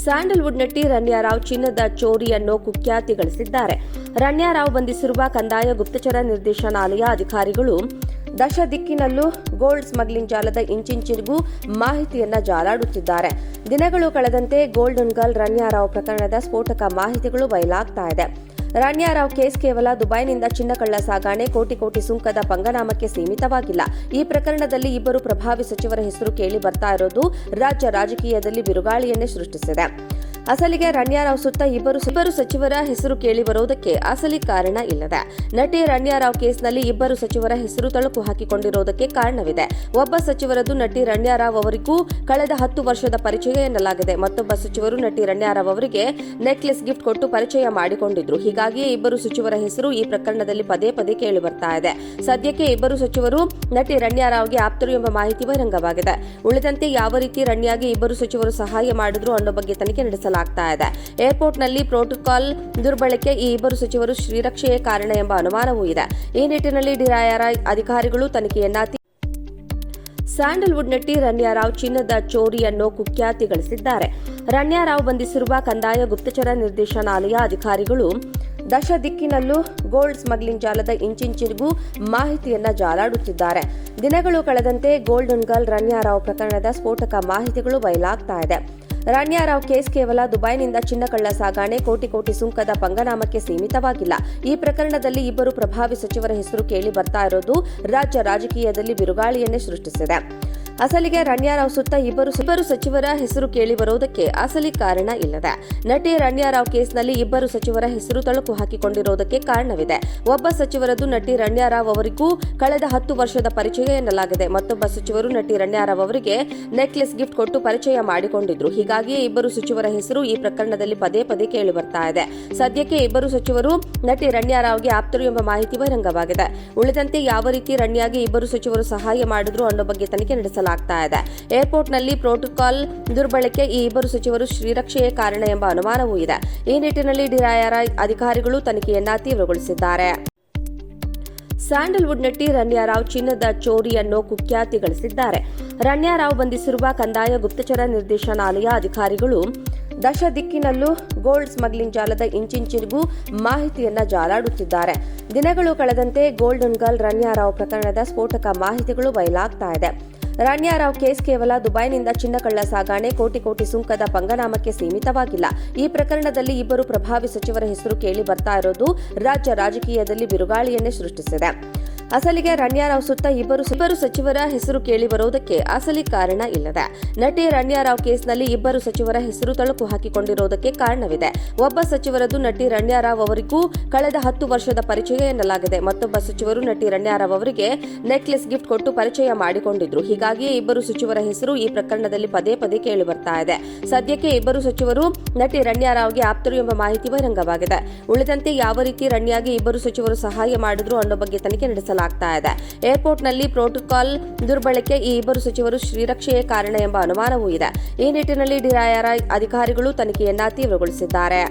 Sandalwood ನಟಿ ರಣ್ಯಾರಾವ್ ಚಿನ್ನದ ಚೋರಿಯನ್ನು ಕುಖ್ಯಾತಿ ಗಳಿಸಿದ್ದಾರೆ ರಣ್ಯಾರಾವ್ ಬಂಧಿಸಿರುವ ಕಂದಾಯ ಗುಪ್ತಚರ ನಿರ್ದೇಶನಾಲಯ ಅಧಿಕಾರಿಗಳು ದಶ ದಿಕ್ಕಿನಲ್ಲೂ ಗೋಲ್ಡ್ ಸ್ಮಗ್ಲಿಂಗ್ ಜಾಲದ ಇಂಚಿಂಚಿಗೂ ಮಾಹಿತಿಯನ್ನ ಜಾಲಾಡುತ್ತಿದ್ದಾರೆ. ದಿನಗಳು ಕಳೆದಂತೆ ಗೋಲ್ಡನ್ ಗರ್ಲ್ ರಣ್ಯಾರಾವ್ ಪ್ರಕರಣದ ಸ್ಫೋಟಕ ಮಾಹಿತಿಗಳು ಬಯಲಾಗ್ತಾ ಇದೆ. ರಾಣ್ಯಾರಾವ್ ಕೇಸ್ ಕೇವಲ ದುಬೈನಿಂದ ಚಿನ್ನ ಕಳ್ಳ ಸಾಗಾಣೆ, ಕೋಟಿ ಕೋಟಿ ಸುಂಕದ ಪಂಗನಾಮಕ್ಕೆ ಸೀಮಿತವಾಗಿಲ್ಲ. ಈ ಪ್ರಕರಣದಲ್ಲಿ ಇಬ್ಬರು ಪ್ರಭಾವಿ ಸಚಿವರ ಹೆಸರು ಕೇಳಿ ಬರ್ತಾ ಇರೋದು ರಾಜ್ಯ ರಾಜಕೀಯದಲ್ಲಿ ಬಿರುಗಾಳಿಯನ್ನೇ ಸೃಷ್ಟಿಸಿದೆ. ಅಸಲಿಗೆ ರಣ್ಯಾರಾವ್ ಸುತ್ತ ಇಬ್ಬರು ಇಬ್ಬರು ಸಚಿವರ ಹೆಸರು ಕೇಳಿ ಬರುವುದಕ್ಕೆ ಅಸಲಿ ಕಾರಣ ಇಲ್ಲದೆ ನಟಿ ರಣ್ಯಾರಾವ್ ಕೇಸ್ನಲ್ಲಿ ಇಬ್ಬರು ಸಚಿವರ ಹೆಸರು ತಳುಕು ಹಾಕಿಕೊಂಡಿರುವುದಕ್ಕೆ ಕಾರಣವಿದೆ. ಒಬ್ಬ ಸಚಿವರದ್ದು ನಟಿ ರಣ್ಯಾರಾವ್ ಅವರಿಗೂ ಕಳೆದ ಹತ್ತು ವರ್ಷದ ಪರಿಚಯ ಎನ್ನಲಾಗಿದೆ. ಮತ್ತೊಬ್ಬ ಸಚಿವರು ನಟಿ ರಣ್ಯಾರಾವ್ ಅವರಿಗೆ ನೆಕ್ಲೆಸ್ ಗಿಫ್ಟ್ ಕೊಟ್ಟು ಪರಿಚಯ ಮಾಡಿಕೊಂಡಿದ್ರು. ಹೀಗಾಗಿಯೇ ಇಬ್ಬರು ಸಚಿವರ ಹೆಸರು ಈ ಪ್ರಕರಣದಲ್ಲಿ ಪದೇ ಪದೇ ಕೇಳಿ ಬರ್ತಾ ಇದೆ. ಸದ್ಯಕ್ಕೆ ಇಬ್ಬರು ಸಚಿವರು ನಟಿ ರಣ್ಯಾರಾವ್ಗೆ ಆಪ್ತರು ಎಂಬ ಮಾಹಿತಿ ಬಹಿರಂಗವಾಗಿದೆ. ಉಳಿದಂತೆ ಯಾವ ರೀತಿ ರಣ್ಯಾಗೆ ಇಬ್ಬರು ಸಚಿವರು ಸಹಾಯ ಮಾಡಿದ್ರು ಅನ್ನೋ ಬಗ್ಗೆ ತನಿಖೆ ನಡೆಸಲಾಗ್ತಾ ಇದೆ. ಏರ್ಪೋರ್ಟ್ನಲ್ಲಿ ಪ್ರೋಟೋಕಾಲ್ ದುರ್ಬಳಕೆ, ಈ ಇಬ್ಬರು ಸಚಿವರು ಶ್ರೀರಕ್ಷೆಯೇ ಕಾರಣ ಎಂಬ ಅನುಮಾನವೂ ಇದೆ. ಈ ನಿಟ್ಟಿನಲ್ಲಿ ಡಿರಾಯರ ಅಧಿಕಾರಿಗಳು ತನಿಖೆಯನ್ನ ಸ್ಯಾಂಡಲ್ವುಡ್ ನಟಿ ರಣ್ಯಾರಾವ್ ಚಿನ್ನದ ಚೋರಿಯನ್ನು ಕುಖ್ಯಾತಿ ಗಳಿಸಿದ್ದಾರೆ ರಣ್ಯಾರಾವ್ ಬಂಧಿಸಿರುವ ಕಂದಾಯ ಗುಪ್ತಚರ ನಿರ್ದೇಶನಾಲಯ ಅಧಿಕಾರಿಗಳು ದಶ ದಿಕ್ಕಿನಲ್ಲೂ ಗೋಲ್ಡ್ ಸ್ಮಗ್ಲಿಂಗ್ ಜಾಲದ ಇಂಚಿಂಚಿಗೂ ಮಾಹಿತಿಯನ್ನ ಜಾಲಾಡುತ್ತಿದ್ದಾರೆ. ದಿನಗಳು ಕಳೆದಂತೆ ಗೋಲ್ಡನ್ ಗರ್ಲ್ ರಣ್ಯಾರಾವ್ ಪ್ರಕರಣದ ಸ್ಫೋಟಕ ಮಾಹಿತಿಗಳು ಬಯಲಾಗ್ತಾ ಇದೆ. ರಾಣ್ಯಾರಾವ್ ಕೇಸ್ ಕೇವಲ ದುಬೈನಿಂದ ಚಿನ್ನ ಕಳ್ಳ ಸಾಗಾಣೆ ಕೋಟಿ ಕೋಟಿ ಸುಂಕದ ಪಂಗನಾಮಕ್ಕೆ ಸೀಮಿತವಾಗಿಲ್ಲ. ಈ ಪ್ರಕರಣದಲ್ಲಿ ಇಬ್ಬರು ಪ್ರಭಾವಿ ಸಚಿವರ ಹೆಸರು ಕೇಳಿ ಬರ್ತಾ ಇರೋದು ರಾಜ್ಯ ರಾಜಕೀಯದಲ್ಲಿ ಬಿರುಗಾಳಿಯನ್ನೇ ಸೃಷ್ಟಿಸಿದೆ. ಅಸಲಿಗೆ ರಣ್ಯಾರಾವ್ ಸುತ್ತ ಇಬ್ಬರು ಇಬ್ಬರು ಸಚಿವರ ಹೆಸರು ಕೇಳಿ ಬರುವುದಕ್ಕೆ ಅಸಲಿ ಕಾರಣ ಇಲ್ಲದೆ ನಟಿ ರಣ್ಯಾರಾವ್ ಕೇಸ್ನಲ್ಲಿ ಇಬ್ಬರು ಸಚಿವರ ಹೆಸರು ತಳುಕು ಹಾಕಿಕೊಂಡಿರುವುದಕ್ಕೆ ಕಾರಣವಿದೆ. ಒಬ್ಬ ಸಚಿವರದ್ದು ನಟಿ ರಣ್ಯಾರಾವ್ ಅವರಿಗೂ ಕಳೆದ ಹತ್ತು ವರ್ಷದ ಪರಿಚಯ ಎನ್ನಲಾಗಿದೆ. ಮತ್ತೊಬ್ಬ ಸಚಿವರು ನಟಿ ರಣ್ಯಾರಾವ್ ಅವರಿಗೆ ನೆಕ್ಲೆಸ್ ಗಿಫ್ಟ್ ಕೊಟ್ಟು ಪರಿಚಯ ಮಾಡಿಕೊಂಡಿದ್ರು. ಹೀಗಾಗಿಯೇ ಇಬ್ಬರು ಸಚಿವರ ಹೆಸರು ಈ ಪ್ರಕರಣದಲ್ಲಿ ಪದೇ ಪದೇ ಕೇಳಿ ಬರ್ತಾ ಇದೆ. ಸದ್ಯಕ್ಕೆ ಇಬ್ಬರು ಸಚಿವರು ನಟಿ ರಣ್ಯಾರಾವ್ಗೆ ಆಪ್ತರು ಎಂಬ ಮಾಹಿತಿ ಬಹಿರಂಗವಾಗಿದೆ. ಉಳಿದಂತೆ ಯಾವ ರೀತಿ ರಣ್ಯಾಗೆ ಇಬ್ಬರು ಸಚಿವರು ಸಹಾಯ ಮಾಡಿದ್ರು ಅನ್ನೋ ಬಗ್ಗೆ ತನಿಖೆ ನಡೆಸಲಾಗ್ತಾ ಇದೆ. ಏರ್ಪೋರ್ಟ್ನಲ್ಲಿ ಪ್ರೋಟೋಕಾಲ್ ದುರ್ಬಳಕೆ, ಈ ಇಬ್ಬರು ಸಚಿವರು ಶ್ರೀರಕ್ಷೆಯೇ ಕಾರಣ ಎಂಬ ಅನುಮಾನವೂ ಇದೆ. ಈ ನಿಟ್ಟಿನಲ್ಲಿ ಡಿರಾಯರ ಅಧಿಕಾರಿಗಳು ತನಿಖೆಯನ್ನ ತೀವ್ರಗೊಳಿಸಿದ್ದಾರೆ. ಸ್ಯಾಂಡಲ್ವುಡ್ ನಟಿ ರಣ್ಯಾರಾವ್ ಚಿನ್ನದ ಚೋರಿಯನ್ನು ಕುಖ್ಯಾತಿ ಗಳಿಸಿದ್ದಾರೆ ರಣ್ಯಾರಾವ್ ಬಂಧಿಸಿರುವ ಕಂದಾಯ ಗುಪ್ತಚರ ನಿರ್ದೇಶನಾಲಯ ಅಧಿಕಾರಿಗಳು ದಶ ದಿಕ್ಕಿನಲ್ಲೂ ಗೋಲ್ಡ್ ಸ್ಮಗ್ಲಿಂಗ್ ಜಾಲದ ಇಂಚಿಂಚಿಗೂ ಮಾಹಿತಿಯನ್ನ ಜಾಲಾಡುತ್ತಿದ್ದಾರೆ. ದಿನಗಳು ಕಳೆದಂತೆ ಗೋಲ್ಡನ್ ಗರ್ಲ್ ರಣ್ಯಾರಾವ್ ಪ್ರಕರಣದ ಸ್ಫೋಟಕ ಮಾಹಿತಿಗಳು ಬಯಲಾಗ್ತಾ ಇದೆ. ರಾಣ್ಯಾರಾವ್ ಕೇಸ್ ಕೇವಲ ದುಬೈನಿಂದ ಚಿನ್ನ ಕಳ್ಳ ಸಾಗಾಣೆ, ಕೋಟಿ ಕೋಟಿ ಸುಂಕದ ಪಂಗನಾಮಕ್ಕೆ ಸೀಮಿತವಾಗಿಲ್ಲ. ಈ ಪ್ರಕರಣದಲ್ಲಿ ಇಬ್ಬರು ಪ್ರಭಾವಿ ಸಚಿವರ ಹೆಸರು ಕೇಳಿ ಬರ್ತಾ ಇರೋದು ರಾಜ್ಯ ರಾಜಕೀಯದಲ್ಲಿ ಬಿರುಗಾಳಿಯನ್ನೇ ಸೃಷ್ಟಿಸಿದೆ. ಅಸಲಿಗೆ ರಣ್ಯಾರಾವ್ ಸುತ್ತ ಇಬ್ಬರು ಇಬ್ಬರು ಸಚಿವರ ಹೆಸರು ಕೇಳಿ ಬರುವುದಕ್ಕೆ ಅಸಲಿ ಕಾರಣ ಇಲ್ಲದೆ ನಟಿ ರಣ್ಯಾರಾವ್ ಕೇಸ್ನಲ್ಲಿ ಇಬ್ಬರು ಸಚಿವರ ಹೆಸರು ತಳುಕು ಹಾಕಿಕೊಂಡಿರುವುದಕ್ಕೆ ಕಾರಣವಿದೆ. ಒಬ್ಬ ಸಚಿವರದ್ದು ನಟಿ ರಣ್ಯಾರಾವ್ ಅವರಿಗೂ ಕಳೆದ ಹತ್ತು ವರ್ಷದ ಪರಿಚಯ ಎನ್ನಲಾಗಿದೆ. ಮತ್ತೊಬ್ಬ ಸಚಿವರು ನಟಿ ರಣ್ಯಾರಾವ್ ಅವರಿಗೆ ನೆಕ್ಲೆಸ್ ಗಿಫ್ಟ್ ಕೊಟ್ಟು ಪರಿಚಯ ಮಾಡಿಕೊಂಡಿದ್ರು. ಹೀಗಾಗಿಯೇ ಇಬ್ಬರು ಸಚಿವರ ಹೆಸರು ಈ ಪ್ರಕರಣದಲ್ಲಿ ಪದೇ ಪದೇ ಕೇಳಿ ಬರ್ತಾ ಇದೆ. ಸದ್ಯಕ್ಕೆ ಇಬ್ಬರು ಸಚಿವರು ನಟಿ ರಣ್ಯಾರಾವ್ಗೆ ಆಪ್ತರು ಎಂಬ ಮಾಹಿತಿ ಬಹಿರಂಗವಾಗಿದೆ. ಉಳಿದಂತೆ ಯಾವ ರೀತಿ ರಣ್ಯಾಗೆ ಇಬ್ಬರು ಸಚಿವರು ಸಹಾಯ ಮಾಡಿದ್ರು ಅನ್ನೋ ಬಗ್ಗೆ ತನಿಖೆ ನಡೆಸಲಾಗ್ತಾ ಇದೆ. ಏರ್ಪೋರ್ಟ್ನಲ್ಲಿ ಪ್ರೋಟೋಕಾಲ್ ದುರ್ಬಳಕೆ, ಈ ಇಬ್ಬರು ಸಚಿವರು ಶ್ರೀರಕ್ಷೆಯೇ ಕಾರಣ ಎಂಬ ಅನುಮಾನವೂ ಇದೆ. ಈ ನಿಟ್ಟಿನಲ್ಲಿ ಡಿರಾಯರ ಅಧಿಕಾರಿಗಳು ತನಿಖೆಯನ್ನ ತೀವ್ರಗೊಳಿಸಿದ್ದಾರೆ.